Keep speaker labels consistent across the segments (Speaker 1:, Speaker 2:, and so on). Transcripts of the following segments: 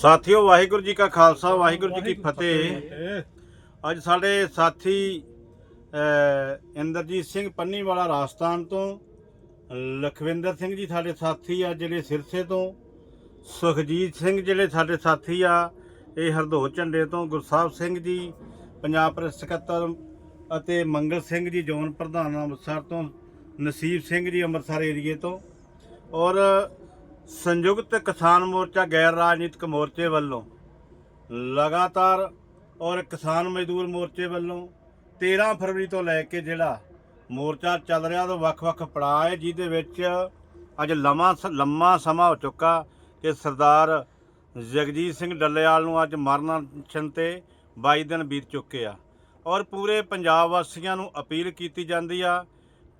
Speaker 1: ਸਾਥੀਓ ਵਾਹਿਗੁਰੂ ਜੀ ਕਾ ਖਾਲਸਾ ਵਾਹਿਗੁਰੂ ਜੀ ਕੀ ਫਤਿਹ। ਅੱਜ ਸਾਡੇ ਸਾਥੀ ਇੰਦਰਜੀਤ ਸਿੰਘ ਪੰਨੀ ਵਾਲਾ ਰਾਜਸਥਾਨ ਤੋਂ ਲਖਵਿੰਦਰ ਸਿੰਘ ਜੀ ਸਾਡੇ ਸਾਥੀ ਆ ਜਿਹੜੇ ਸਿਰਸੇ ਤੋਂ ਸੁਖਜੀਤ ਸਿੰਘ ਜਿਹੜੇ ਸਾਡੇ ਸਾਥੀ ਆ ਇਹ ਹਰਦੋ ਝੰਡੇ ਤੋਂ ਗੁਰਸਾਹਿਬ ਸਿੰਘ ਜੀ ਪੰਜਾਬ ਪ੍ਰੈਸ ਸਕੱਤਰ ਅਤੇ ਮੰਗਲ ਸਿੰਘ ਜੀ ਜ਼ੋਨ ਪ੍ਰਧਾਨ ਅੰਮ੍ਰਿਤਸਰ ਤੋਂ ਨਸੀਬ ਸਿੰਘ ਜੀ ਅੰਮ੍ਰਿਤਸਰ ਏਰੀਏ ਤੋਂ। ਔਰ ਸੰਯੁਕਤ ਕਿਸਾਨ ਮੋਰਚਾ ਗੈਰ ਰਾਜਨੀਤਿਕ ਮੋਰਚੇ ਵੱਲੋਂ ਲਗਾਤਾਰ ਔਰ ਕਿਸਾਨ ਮਜ਼ਦੂਰ ਮੋਰਚੇ ਵੱਲੋਂ 13 ਫਰਵਰੀ ਤੋਂ ਲੈ ਕੇ ਜਿਹੜਾ ਮੋਰਚਾ ਚੱਲ ਰਿਹਾ ਉਹ ਵੱਖ-ਵੱਖ ਪੜਾਅ ਹੈ, ਜਿਹਦੇ ਵਿੱਚ ਅੱਜ ਲੰਮਾ ਸ- ਲੰਮਾ ਸਮਾਂ ਹੋ ਚੁੱਕਾ ਕਿ ਸਰਦਾਰ ਜਗਜੀਤ ਸਿੰਘ ਡੱਲੇਵਾਲ ਨੂੰ ਅੱਜ ਮਰਨ ਤੇ 22 ਦਿਨ ਬੀਤ ਚੁੱਕੇ ਆ। ਔਰ ਪੂਰੇ ਪੰਜਾਬ ਵਾਸੀਆਂ ਨੂੰ ਅਪੀਲ ਕੀਤੀ ਜਾਂਦੀ ਆ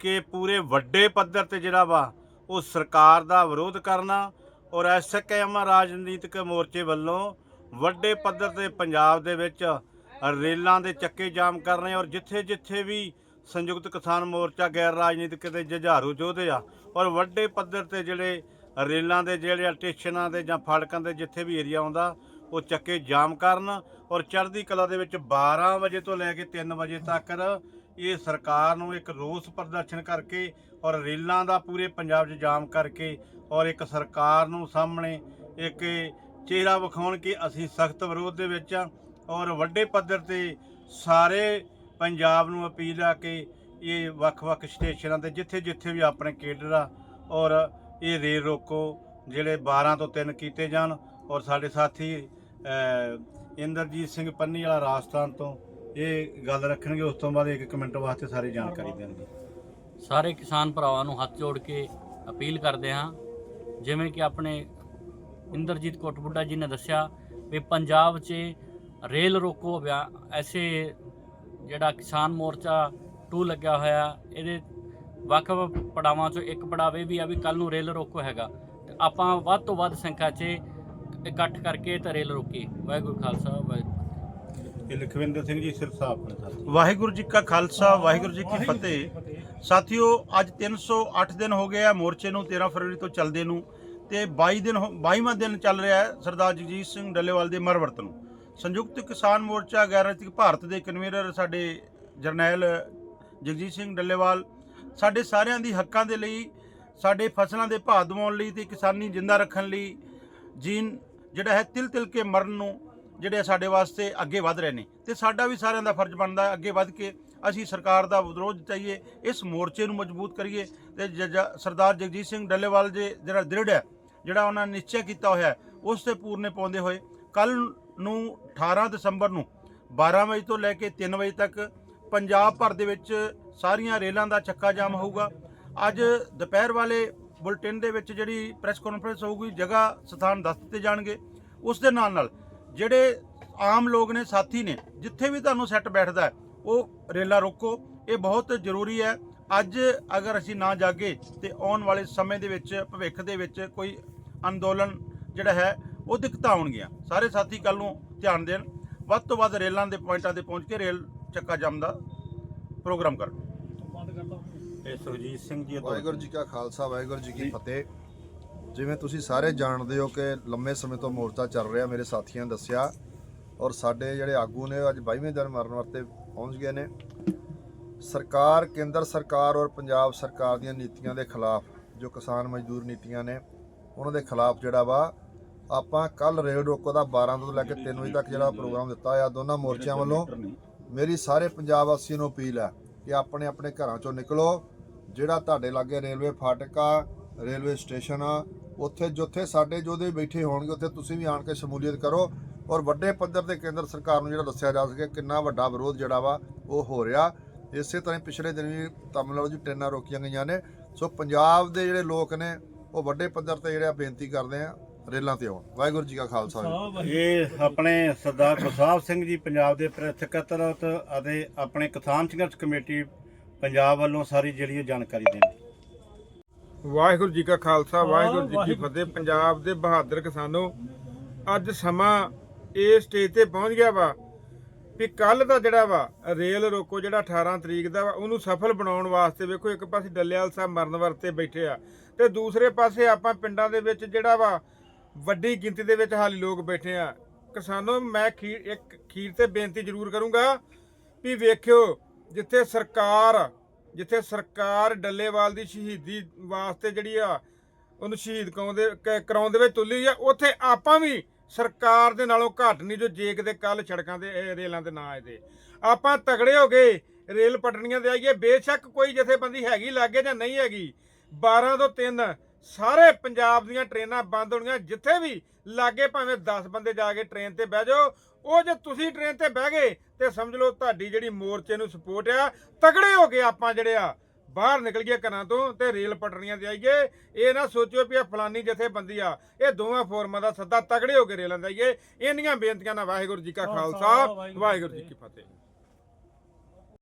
Speaker 1: ਕਿ ਪੂਰੇ ਵੱਡੇ ਪੱਧਰ ਤੇ ਜਿਹੜਾ ਵਾ ਉਹ ਸਰਕਾਰ ਦਾ ਵਿਰੋਧ ਕਰਨਾ ਔਰ ਐਸਕੇਐਮ ਰਾਜਨੀਤਿਕ ਮੋਰਚੇ ਵੱਲੋਂ ਵੱਡੇ ਪੱਧਰ ਤੇ ਪੰਜਾਬ ਦੇ ਵਿੱਚ ਰੇਲਾਂ ਦੇ ਚੱਕੇ ਜਾਮ ਕਰਨੇ ਔਰ ਜਿੱਥੇ ਜਿੱਥੇ ਵੀ ਸੰਯੁਕਤ ਕਿਸਾਨ ਮੋਰਚਾ ਗੈਰ ਰਾਜਨੀਤਿਕ ਦੇ ਜੁਝਾਰੂ ਯੋਧੇ ਆ ਔਰ ਵੱਡੇ ਪੱਧਰ ਤੇ ਜਿਹੜੇ ਰੇਲਾਂ ਦੇ ਜਿਹੜੇ ਸਟੇਸ਼ਨਾਂ ਦੇ ਜਾਂ ਫਾਟਕਾਂ ਦੇ ਜਿੱਥੇ ਵੀ ਏਰੀਆ ਆਉਂਦਾ, ਉਹ ਚੱਕੇ ਜਾਮ ਕਰਨ ਔਰ ਚੜ੍ਹਦੀ ਕਲਾ ਦੇ ਵਿੱਚ 12 ਵਜੇ ਤੋਂ ਲੈ ਕੇ 3 ਵਜੇ ਤੱਕ ਇਹ ਸਰਕਾਰ ਨੂੰ ਇੱਕ ਰੋਸ ਪ੍ਰਦਰਸ਼ਨ ਕਰਕੇ ਔਰ ਰੇਲਾਂ ਦਾ ਪੂਰੇ ਪੰਜਾਬ 'ਚ ਜਾਮ ਕਰਕੇ ਔਰ ਇੱਕ ਸਰਕਾਰ ਨੂੰ ਸਾਹਮਣੇ ਇੱਕ ਚਿਹਰਾ ਵਿਖਾਉਣ ਕਿ ਅਸੀਂ ਸਖਤ ਵਿਰੋਧ ਦੇ ਵਿੱਚ ਆ ਔਰ ਵੱਡੇ ਪੱਧਰ ਤੇ ਸਾਰੇ ਪੰਜਾਬ ਨੂੰ ਅਪੀਲ ਆ ਕਿ ਇਹ ਵੱਖ-ਵੱਖ ਸਟੇਸ਼ਨਾਂ ਤੇ ਜਿੱਥੇ-ਜਿੱਥੇ ਵੀ ਆਪਣੇ ਕੇਡਰ ਆ ਔਰ ਇਹ ਰੇਲ ਰੋਕੋ, ਜਿਹੜੇ 12 ਤੋਂ 3 ਕੀਤੇ ਜਾਣ ਔਰ ਸਾਡੇ ਸਾਥੀ ਇੰਦਰਜੀਤ ਸਿੰਘ ਪੰਨੀ ਵਾਲਾ ਰਾਜਸਥਾਨ ਤੋਂ ਇਹ ਗੱਲ ਰੱਖਣਗੇ, ਉਸ ਤੋਂ ਬਾਅਦ ਇੱਕ ਮਿੰਟ ਵਾਸਤੇ ਸਾਰੀ ਜਾਣਕਾਰੀ ਦੇਣਗੇ।
Speaker 2: ਸਾਰੇ ਕਿਸਾਨ ਭਰਾਵਾਂ ਨੂੰ ਹੱਥ ਜੋੜ ਕੇ ਅਪੀਲ ਕਰਦੇ ਹਾਂ, ਜਿਵੇਂ ਕਿ ਆਪਣੇ ਇੰਦਰਜੀਤ ਕੋਟਬੁੱਡਾ ਜੀ ਨੇ ਦੱਸਿਆ ਵੀ ਪੰਜਾਬ 'ਚ ਰੇਲ ਰੋਕੋ ਅਭਿਆਨ ਐਸੇ ਜਿਹੜਾ ਕਿਸਾਨ ਮੋਰਚਾ 2 ਲੱਗਿਆ ਹੋਇਆ, ਇਹਦੇ ਵੱਖ ਵੱਖ ਪੜਾਵਾਂ 'ਚੋਂ ਇੱਕ ਪੜਾਵੇ ਵੀ ਆ ਵੀ ਕੱਲ ਨੂੰ ਰੇਲ ਰੋਕੋ ਹੈਗਾ। ਤੇ ਆਪਾਂ ਵੱਧ ਤੋਂ ਵੱਧ ਸੰਖਿਆ 'ਚ ਇਕੱਠ ਕਰਕੇ ਤੇ ਰੇਲ ਰੋਕੀ ਵਾਹਿਗੁਰੂ ਖਾਲਸਾ ਵਾਹਿਗੁਰੂ
Speaker 1: ਇਹ ਲਖਵਿੰਦਰ ਸਿੰਘ ਜੀ ਸਿਰਸਾ ਆਪਣੇ ਸਾਥੀ।
Speaker 3: ਵਾਹਿਗੁਰੂ ਜੀ ਕਾ ਖਾਲਸਾ ਵਾਹਿਗੁਰੂ ਜੀ ਕੀ ਫਤਿਹ। ਸਾਥੀਓ ਅੱਜ 308 ਦਿਨ ਹੋ ਗਏ ਆ ਮੋਰਚੇ ਨੂੰ 13 ਫਰਵਰੀ ਤੋਂ ਚੱਲਦੇ ਨੂੰ ਤੇ 22 ਦਿਨ ਹੋ- 22ਵਾਂ ਦਿਨ ਚੱਲ ਰਿਹਾ ਹੈ ਸਰਦਾਰ ਜਗਜੀਤ ਸਿੰਘ ਡੱਲੇਵਾਲ ਦੇ ਮਰਵਰਤ ਨੂੰ। ਸੰਯੁਕਤ ਕਿਸਾਨ ਮੋਰਚਾ ਗੈਰ ਰਾਜਨੀਤਿਕ ਭਾਰਤ ਦੇ ਕਨਵੀਨਰ ਸਾਡੇ ਜਰਨੈਲ ਜਗਜੀਤ ਸਿੰਘ ਡੱਲੇਵਾਲ ਸਾਡੇ ਸਾਰਿਆਂ ਦੀ ਹੱਕਾਂ ਦੇ ਲਈ ਸਾਡੇ ਫਸਲਾਂ ਦੇ ਭਾਅ ਦਿਵਾਉਣ ਲਈ ਤੇ ਕਿਸਾਨੀ ਜਿੰਦਾ ਰੱਖਣ ਲਈ ਜੀਨ ਜਿਹੜਾ ਹੈ ਤਿਲ ਤਿਲ ਕੇ ਮਰਨ ਨੂੰ ਜਿਹੜੇ ਸਾਡੇ ਵਾਸਤੇ ਅੱਗੇ ਵੱਧ ਰਹੇ ਨੇ ਤੇ ਸਾਡਾ ਵੀ ਸਾਰਿਆਂ ਦਾ ਫਰਜ਼ ਬਣਦਾ ਅੱਗੇ ਵੱਧ ਕੇ ਅਸੀਂ ਸਰਕਾਰ ਦਾ ਵਿਰੋਧ ਚਾਹੀਏ, ਇਸ ਮੋਰਚੇ ਨੂੰ ਮਜ਼ਬੂਤ ਕਰੀਏ ਤੇ ਜ- ਜ- ਸਰਦਾਰ ਜਗਜੀਤ ਸਿੰਘ ਡੱਲੇਵਾਲ ਜੇ ਜਿਹੜਾ ਦ੍ਰਿੜ ਹੈ, ਜਿਹੜਾ ਉਹਨਾਂ ਨੇ ਨਿਸ਼ਚੈ ਕੀਤਾ ਹੋਇਆ ਉਸ ਤੇ ਪੂਰਨੇ ਪਾਉਂਦੇ ਹੋਏ ਕੱਲ ਨੂੰ 18 ਦਸੰਬਰ ਨੂੰ 12 ਵਜੇ ਤੋਂ ਲੈ ਕੇ 3 ਵਜੇ ਤੱਕ ਪੰਜਾਬ ਭਰ ਦੇ ਵਿੱਚ ਸਾਰੀਆਂ ਰੇਲਾਂ ਦਾ ਚੱਕਾ ਜਾਮ ਹੋਊਗਾ। ਅੱਜ ਦੁਪਹਿਰ ਵਾਲੇ ਬੁਲਟਿਨ ਦੇ ਵਿੱਚ ਜਿਹੜੀ ਪ੍ਰੈਸ ਕਾਨਫਰੰਸ ਹੋਊਗੀ, ਜਗ੍ਹਾ ਸਥਾਨ ਦੱਸ ਦਿੱਤੇ ਜਾਣਗੇ। ਉਸ ਦੇ ਨਾਲ ਨਾਲ ਜਿਹੜੇ ਆਮ ਲੋਕ ਨੇ ਸਾਥੀ ਨੇ ਜਿੱਥੇ ਵੀ ਤੁਹਾਨੂੰ ਸੈੱਟ ਬੈਠਦਾ ਉਹ ਰੇਲਾ ਰੋਕੋ। ਇਹ ਬਹੁਤ ਜ਼ਰੂਰੀ ਹੈ। ਅੱਜ ਅਗਰ ਅਸੀਂ ਨਾ ਜਾਗੇ ਤੇ ਆਉਣ ਵਾਲੇ ਸਮੇਂ ਦੇ ਵਿੱਚ ਭਵਿੱਖ ਦੇ ਵਿੱਚ ਕੋਈ ਅੰਦੋਲਨ ਜਿਹੜਾ ਹੈ ਉਹ ਦਿੱਕਤਾਂ ਆਉਣਗੀਆਂ। ਸਾਰੇ ਸਾਥੀ ਕੱਲ ਨੂੰ ਧਿਆਨ ਦੇਣ। ਵੱਧ ਤੋਂ ਵੱਧ ਰੇਲਾਂ ਦੇ ਪੁਆਇੰਟਾਂ ਤੇ ਪਹੁੰਚ ਕੇ ਰੇਲ ਚੱਕਾ ਜਾਮ ਦਾ ਪ੍ਰੋਗਰਾਮ ਕਰਨ।
Speaker 1: ਇਹ ਸੁਖਜੀਤ ਸਿੰਘ ਜੀ
Speaker 4: ਵਾਹਿਗੁਰੂ ਜੀ ਕਾ ਖਾਲਸਾ ਵਾਹਿਗੁਰੂ ਜੀ ਕੀ ਫਤਿਹ। ਜਿਵੇਂ ਤੁਸੀਂ ਸਾਰੇ ਜਾਣਦੇ ਹੋ ਕਿ ਲੰਮੇ ਸਮੇਂ ਤੋਂ ਮੋਰਚਾ ਚੱਲ ਰਿਹਾ, ਮੇਰੇ ਸਾਥੀਆਂ ਨੇ ਦੱਸਿਆ ਔਰ ਸਾਡੇ ਜਿਹੜੇ ਆਗੂ ਨੇ ਉਹ ਅੱਜ 22ਵੇਂ ਦਿਨ ਮਰਨ ਵਰਤੇ ਪਹੁੰਚ ਗਏ ਨੇ। ਸਰਕਾਰ, ਕੇਂਦਰ ਸਰਕਾਰ ਔਰ ਪੰਜਾਬ ਸਰਕਾਰ ਦੀਆਂ ਨੀਤੀਆਂ ਦੇ ਖਿਲਾਫ ਜੋ ਕਿਸਾਨ ਮਜ਼ਦੂਰ ਨੀਤੀਆਂ ਨੇ, ਉਹਨਾਂ ਦੇ ਖਿਲਾਫ ਜਿਹੜਾ ਵਾ ਆਪਾਂ ਕੱਲ ਰੇਲ ਰੋਕੋ ਦਾ 12 ਤੋਂ ਲੈ ਕੇ 3 ਵਜੇ ਤੱਕ ਜਿਹੜਾ ਪ੍ਰੋਗਰਾਮ ਦਿੱਤਾ ਆ ਦੋਨਾਂ ਮੋਰਚਿਆਂ ਵੱਲੋਂ। ਮੇਰੀ ਸਾਰੇ ਪੰਜਾਬ ਵਾਸੀਆਂ ਨੂੰ ਅਪੀਲ ਹੈ ਕਿ ਆਪਣੇ ਆਪਣੇ ਘਰਾਂ ਚੋਂ ਨਿਕਲੋ, ਜਿਹੜਾ ਤੁਹਾਡੇ ਲਾਗੇ ਰੇਲਵੇ ਫਾਟਕ ਆ, ਰੇਲਵੇ ਸਟੇਸ਼ਨ ਆ ਉੱਥੇ ਜਿੱਥੇ ਸਾਡੇ ਯੋਧੇ ਬੈਠੇ ਹੋਣਗੇ, ਉੱਥੇ ਤੁਸੀਂ ਵੀ ਆਣ ਕੇ ਸ਼ਮੂਲੀਅਤ ਕਰੋ। ਔਰ ਵੱਡੇ ਪੱਧਰ ਤੇ ਕੇਂਦਰ ਸਰਕਾਰ ਨੂੰ ਜਿਹੜਾ ਦੱਸਿਆ ਜਾ ਸਕੇ, ਕਿੰਨਾ ਵੱਡਾ ਵਿਰੋਧ ਜਿਹੜਾ ਵਾ, ਉਹ ਹੋ ਰਿਹਾ। ਇਸੇ ਤਰ੍ਹਾਂ ਹੀ ਪਿਛਲੇ ਦਿਨ ਵੀ ਤਮਿਲਨਾਡੂ 'ਚ ਟ੍ਰੇਨਾਂ ਰੋਕੀਆਂ ਗਈਆਂ ਨੇ। ਸੋ ਪੰਜਾਬ ਦੇ ਜਿਹੜੇ ਲੋਕ ਨੇ, ਉਹ ਵੱਡੇ ਪੱਧਰ ਤੇ ਜਿਹੜੇ ਆ ਬੇਨਤੀ ਕਰਦੇ ਆ, ਰੇਲਾਂ ਤੇ ਆਉਣ। ਵਾਹਿਗੁਰੂ ਜੀ ਕਾ ਖਾਲਸਾ। ਵਾਹਿਗੁਰੂ
Speaker 1: ਇਹ ਆਪਣੇ ਸਰਦਾਰ ਗੁਰਸਾਹਿਬ ਸਿੰਘ ਜੀ ਪੰਜਾਬ ਦੇ ਪ੍ਰੈਸ ਸਕੱਤਰ ਅਤੇ ਆਪਣੇ ਕਿਸਾਨ ਸੰਘਰਸ਼ ਕਮੇਟੀ ਪੰਜਾਬ ਵੱਲੋਂ ਸਾਰੀ ਜਿਹੜੀ ਇਹ ਜਾਣਕਾਰੀ ਦੇਣਗੇ
Speaker 5: ਵਾਹਿਗੁਰੂ ਜੀ ਕਾ ਖਾਲਸਾ ਵਾਹਿਗੁਰੂ ਜੀ ਕੀ ਫਤਿਹ। ਪੰਜਾਬ ਦੇ ਬਹਾਦਰ ਕਿਸਾਨੋ ਅੱਜ ਸਮਾਂ ਇਹ ਸਟੇਜ ਤੇ ਪਹੁੰਚ ਗਿਆ ਵਾ ਵੀ ਕੱਲ ਦਾ ਜਿਹੜਾ ਵਾ ਰੇਲ ਰੋਕੋ ਜਿਹੜਾ 18 ਤਰੀਕ ਦਾ ਵਾ ਉਹਨੂੰ ਸਫਲ ਬਣਾਉਣ ਵਾਸਤੇ ਵੇਖੋ ਇੱਕ ਪਾਸੇ ਡੱਲੇਵਾਲ ਸਾਹਿਬ ਮਰਨ ਵਰਤੇ ਬੈਠੇ ਆ ਤੇ ਦੂਸਰੇ ਪਾਸੇ ਆਪਾਂ ਪਿੰਡਾਂ ਦੇ ਵਿੱਚ ਜਿਹੜਾ ਵਾ ਵੱਡੀ ਗਿਣਤੀ ਦੇ ਵਿੱਚ ਹਾਲੀ ਲੋਕ ਬੈਠੇ ਆ। ਕਿਸਾਨੋ ਮੈਂ ਖੀਰ ਇੱਕ ਖੀਰ ਤੇ ਬੇਨਤੀ ਜ਼ਰੂਰ ਕਰੂੰਗਾ ਵੀ ਵੇਖਿਓ ਜਿੱਥੇ ਸਰਕਾਰ ਜਿੱਥੇ ਸਰਕਾਰ ਡੱਲੇਵਾਲ ਦੀ ਸ਼ਹੀਦੀ ਵਾਸਤੇ ਜਿਹੜੀ ਆ, ਉਹਨੂੰ ਸ਼ਹੀਦ ਕਰਾਉਂਦੇ, ਕ- ਕਰਾਉਣ ਦੇ ਵਿੱਚ ਤੁਲੀ ਆ, ਉੱਥੇ ਆਪਾਂ ਵੀ ਸਰਕਾਰ ਦੇ ਨਾਲੋਂ ਘੱਟ ਨਹੀਂ ਜੋ ਜੇ ਕਿਤੇ ਕੱਲ ਸੜਕਾਂ ਤੇ ਰੇਲਾਂ ਦੇ ਨਾ ਆਏ ਤੇ ਆਪਾਂ ਤਗੜੇ ਹੋ ਗਏ, ਰੇਲ ਪਟੜੀਆਂ ਤੇ ਆਈਏ, ਬੇਸ਼ੱਕ ਕੋਈ ਜਥੇਬੰਦੀ ਹੈਗੀ, ਲਾਗੇ ਜਾਂ ਨਹੀਂ ਹੈਗੀ 12 ਤੋਂ 3 ਸਾਰੇ ਪੰਜਾਬ ਦੀਆਂ ਟ੍ਰੇਨਾਂ ਬੰਦ ਹੋਣੀਆਂ ਜਿੱਥੇ ਵੀ ਲਾਗੇ ਭਾਵੇਂ 10 ਬੰਦੇ ਜਾ ਕੇ ਟ੍ਰੇਨ ਤੇ ਬਹਿ ਜਾਓ ਉਹ ਜੇ ਤੁਸੀਂ ਟ੍ਰੇਨ ਤੇ ਬਹਿ ਗਏ ਤੇ ਸਮਝ ਲਓ ਤੁਹਾਡੀ ਜਿਹੜੀ ਮੋਰਚੇ ਨੂੰ ਸਪੋਰਟ ਆ ਤਗੜੇ ਹੋ ਕੇ ਆਪਾਂ ਜਿਹੜੇ ਆ ਬਾਹਰ ਨਿਕਲ ਗਏ ਘਰਾਂ ਤੋਂ ਤੇ ਰੇਲ ਪਟੜੀਆਂ ਤੇ ਆਈਏ। ਇਹ ਨਾ ਸੋਚਿਓ ਵੀ ਇਹ ਫਲਾਨੀ ਜਥੇਬੰਦੀ ਆ ਇਹ ਦੋਵਾਂ ਫੋਰਮਾਂ ਦਾ ਸੱਦਾ ਤਗੜੇ ਹੋ ਕੇ ਰੇਲਾਂ ਤੇ ਆਈਏ। ਇੰਨੀਆਂ ਬੇਨਤੀਆਂ ਨਾਲ ਵਾਹਿਗੁਰੂ ਜੀ ਕਾ ਖਾਲਸਾ ਵਾਹਿਗੁਰੂ ਜੀ ਕੀ ਫਤਿਹ।